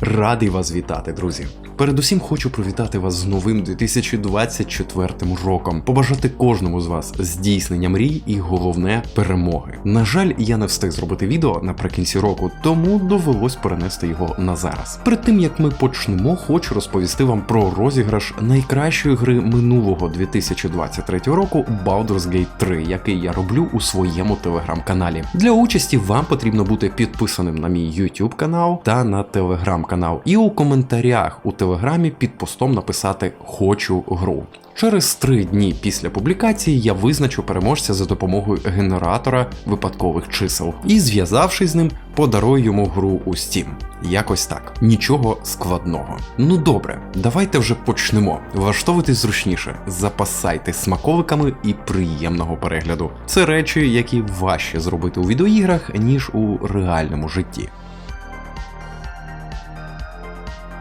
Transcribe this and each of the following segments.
Радий вас вітати, друзі. Передусім хочу привітати вас з новим 2024 роком, побажати кожному з вас здійснення мрій і головне перемоги. На жаль, я не встиг зробити відео наприкінці року, тому довелось перенести його на зараз. Перед тим як ми почнемо, хочу розповісти вам про розіграш найкращої гри минулого 2023 року Baldur's Gate 3, який я роблю у своєму телеграм-каналі. Для участі вам потрібно бути підписаним на мій YouTube канал та на телеграм-канал, і у коментарях у телеграмі під постом написати Хочу гру. Через три дні після публікації я визначу переможця за допомогою генератора випадкових чисел і, зв'язавшись з ним, подарую йому гру у Steam. Якось так. Нічого складного. Ну добре, давайте вже почнемо. Влаштовуйтесь зручніше, запасайте смаковиками і приємного перегляду. Це речі, які важче зробити у відеоіграх, ніж у реальному житті.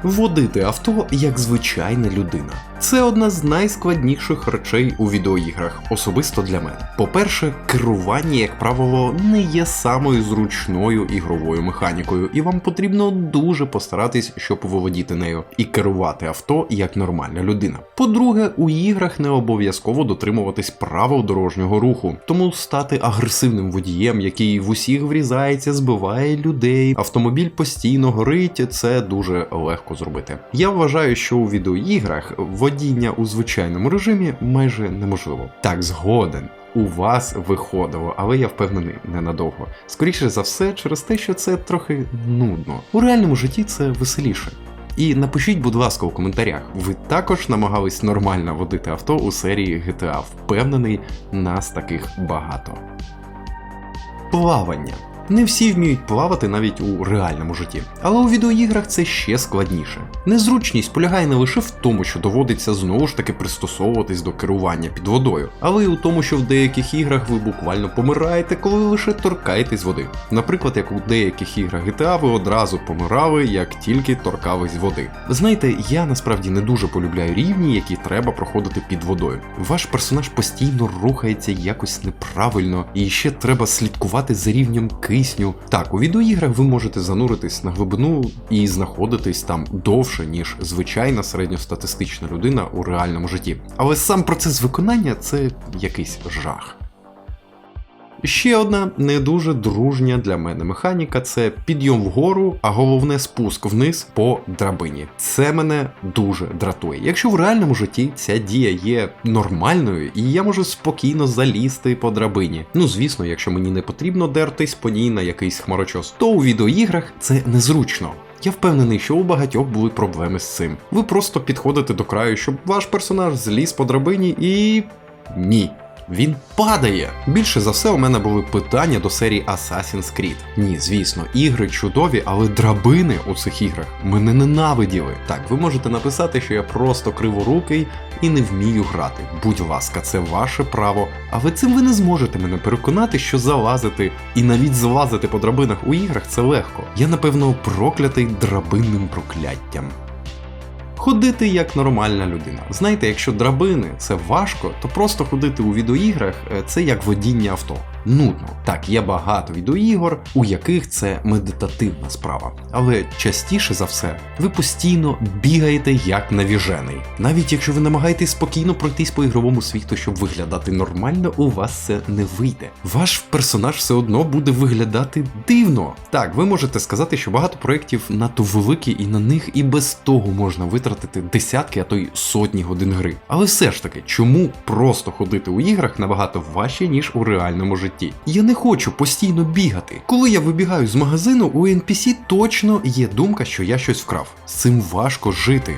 Водити авто як звичайна людина. Це одна з найскладніших речей у відеоіграх, особисто для мене. По-перше, керування, як правило, не є самою зручною ігровою механікою, і вам потрібно дуже постаратись, щоб володіти нею і керувати авто як нормальна людина. По-друге, у іграх не обов'язково дотримуватись правил дорожнього руху, тому стати агресивним водієм, який в усіх врізається, збиває людей, автомобіль постійно горить, це дуже легко зробити. Я вважаю, що у відеоіграх водіння у звичайному режимі майже неможливо. Так, згоден. У вас виходило, але я впевнений ненадовго. Скоріше за все, через те, що це трохи нудно. У реальному житті це веселіше. І напишіть, будь ласка, у коментарях, ви також намагались нормально водити авто у серії GTA. Впевнений, нас таких багато. Плавання. Не всі вміють плавати навіть у реальному житті, але у відеоіграх це ще складніше. Незручність полягає не лише в тому, що доводиться знову ж таки пристосовуватись до керування під водою, але й у тому, що в деяких іграх ви буквально помираєте, коли лише торкаєтесь води. Наприклад, як у деяких іграх GTA ви одразу помирали, як тільки торкались води. Знаєте, я насправді не дуже полюбляю рівні, які треба проходити під водою. Ваш персонаж постійно рухається якось неправильно, і ще треба слідкувати за рівнем кисню. Так, у відеоіграх ви можете зануритись на глибину і знаходитись там довше, ніж звичайна середньостатистична людина у реальному житті. Але сам процес виконання це якийсь жах. Ще одна не дуже дружня для мене механіка це підйом вгору, а головне спуск вниз по драбині. Це мене дуже дратує. Якщо в реальному житті ця дія є нормальною, і я можу спокійно залізти по драбині. Ну звісно, якщо мені не потрібно дертись по ній на якийсь хмарочос, то у відеоіграх це незручно. Я впевнений, що у багатьох були проблеми з цим. Ви просто підходите до краю, щоб ваш персонаж зліз по драбині і. ні. Він падає. Більше за все, у мене були питання до серії Assassin's Creed. Ні, звісно, ігри чудові, але драбини у цих іграх мене ненавиділи. Так, ви можете написати, що я просто криворукий і не вмію грати. Будь ласка, це ваше право. Але цим ви не зможете мене переконати, що залазити і навіть злазити по драбинах у іграх це легко. Я напевно проклятий драбинним прокляттям. Ходити як нормальна людина. Знаєте, якщо драбини це важко, то просто ходити у відеоіграх е, це як водіння авто. Нудно. Так, є багато відеоігор, у яких це медитативна справа. Але частіше за все, ви постійно бігаєте як навіжений. Навіть якщо ви намагаєтесь спокійно пройтись по ігровому світу, щоб виглядати нормально, у вас це не вийде. Ваш персонаж все одно буде виглядати дивно. Так, ви можете сказати, що багато проєктів надто великі, і на них і без того можна витратити десятки, а то й сотні годин гри. Але все ж таки, чому просто ходити у іграх набагато важче, ніж у реальному житті? Я не хочу постійно бігати. Коли я вибігаю з магазину, у NPC точно є думка, що я щось вкрав. З цим важко жити.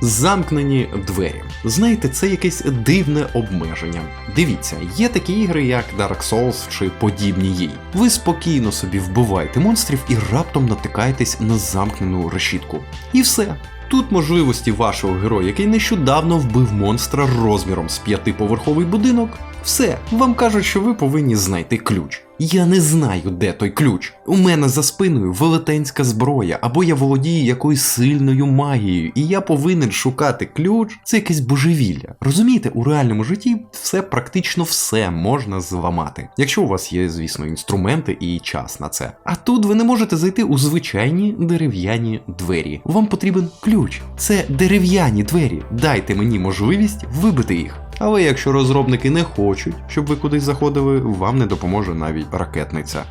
Замкнені двері. Знаєте, це якесь дивне обмеження. Дивіться, є такі ігри, як Dark Souls чи подібні їй. Ви спокійно собі вбиваєте монстрів і раптом натикаєтесь на замкнену решітку. І все. Тут можливості вашого героя, який нещодавно вбив монстра розміром з п'ятиповерховий будинок. Все, вам кажуть, що ви повинні знайти ключ. Я не знаю, де той ключ. У мене за спиною велетенська зброя, або я володію якоюсь сильною магією, і я повинен шукати ключ. Це якесь божевілля. Розумієте, у реальному житті все практично все можна зламати. Якщо у вас є, звісно, інструменти і час на це. А тут ви не можете зайти у звичайні дерев'яні двері. Вам потрібен ключ. Це дерев'яні двері. Дайте мені можливість вибити їх. Але якщо розробники не хочуть, щоб ви кудись заходили, вам не допоможе навіть ракетниця.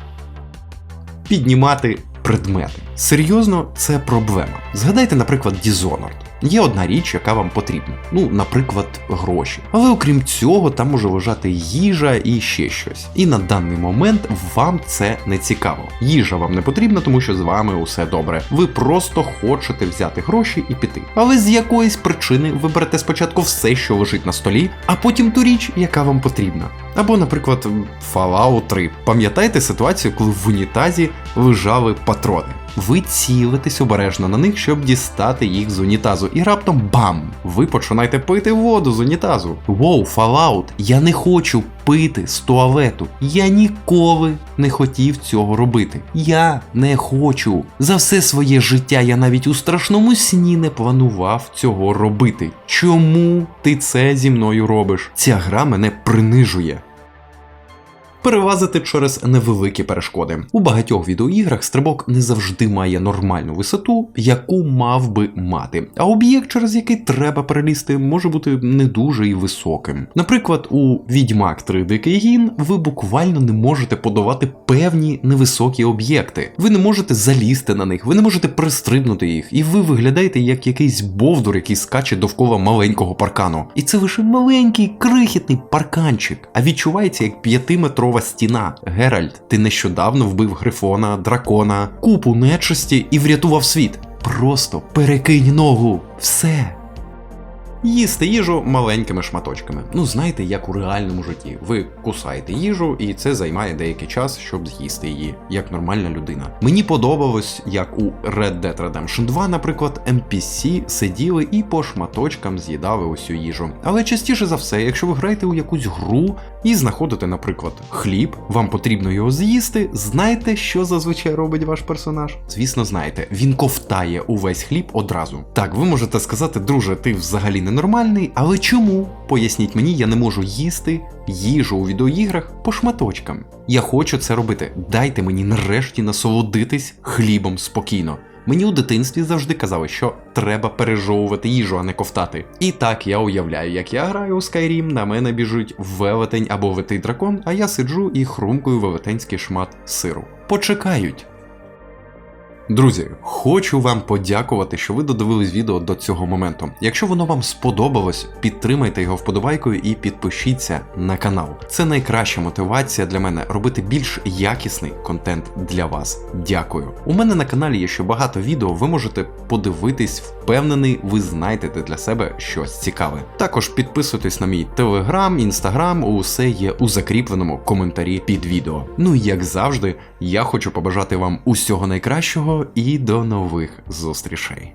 Піднімати предмети. Серйозно, це проблема. Згадайте, наприклад, Dishonored. Є одна річ, яка вам потрібна. Ну, наприклад, гроші. Але окрім цього, там може лежати їжа і ще щось. І на даний момент вам це не цікаво. Їжа вам не потрібна, тому що з вами усе добре. Ви просто хочете взяти гроші і піти. Але з якоїсь причини ви берете спочатку все, що лежить на столі, а потім ту річ, яка вам потрібна. Або, наприклад, Fallout 3. Пам'ятаєте ситуацію, коли в унітазі лежали патрони? Ви цілитесь обережно на них, щоб дістати їх з унітазу, і раптом бам! Ви починаєте пити воду з унітазу. Воу, Fallout, я не хочу пити з туалету. Я ніколи не хотів цього робити. Я не хочу. За все своє життя я навіть у страшному сні не планував цього робити. Чому ти це зі мною робиш? Ця гра мене принижує перелазити через невеликі перешкоди. У багатьох відеоіграх стрибок не завжди має нормальну висоту, яку мав би мати. А об'єкт, через який треба перелізти, може бути не дуже і високим. Наприклад, у Відьмак 3 Дикий Гін ви буквально не можете подавати певні невисокі об'єкти. Ви не можете залізти на них, ви не можете пристрибнути їх, і ви виглядаєте як якийсь бовдур, який скаче довкола маленького паркану. І це лише маленький крихітний парканчик, а відчувається як п'ятиметрова стіна. Геральт, ти нещодавно вбив грифона, дракона, купу нечисті і врятував світ. Просто перекинь ногу. Все. Їсти їжу маленькими шматочками. Ну, знаєте, як у реальному житті. Ви кусаєте їжу, і це займає деякий час, щоб з'їсти її, як нормальна людина. Мені подобалось, як у Red Dead Redemption 2, наприклад, NPC сиділи і по шматочкам з'їдали усю їжу. Але частіше за все, якщо ви граєте у якусь гру і знаходите, наприклад, хліб, вам потрібно його з'їсти, знаєте, що зазвичай робить ваш персонаж? Звісно, знаєте, він ковтає увесь хліб одразу. Так, ви можете сказати, друже, ти взагалі не нормальний, але чому? Поясніть мені, я не можу їсти їжу у відеоіграх по шматочкам. Я хочу це робити. Дайте мені нарешті насолодитись хлібом спокійно. Мені у дитинстві завжди казали, що треба пережовувати їжу, а не ковтати. І так я уявляю, як я граю у Skyrim, на мене біжуть велетень або витий дракон, а я сиджу і хрумкую велетенський шмат сиру. Почекають. Друзі, хочу вам подякувати, що ви додивились відео до цього моменту. Якщо воно вам сподобалось, підтримайте його вподобайкою і підпишіться на канал. Це найкраща мотивація для мене робити більш якісний контент для вас. Дякую. У мене на каналі є ще багато відео, ви можете подивитись, впевнений, ви знайдете для себе щось цікаве. Також підписуйтесь на мій телеграм, інстаграм, усе є у закріпленому коментарі під відео. Ну і як завжди, я хочу побажати вам усього найкращого і до нових зустрічей.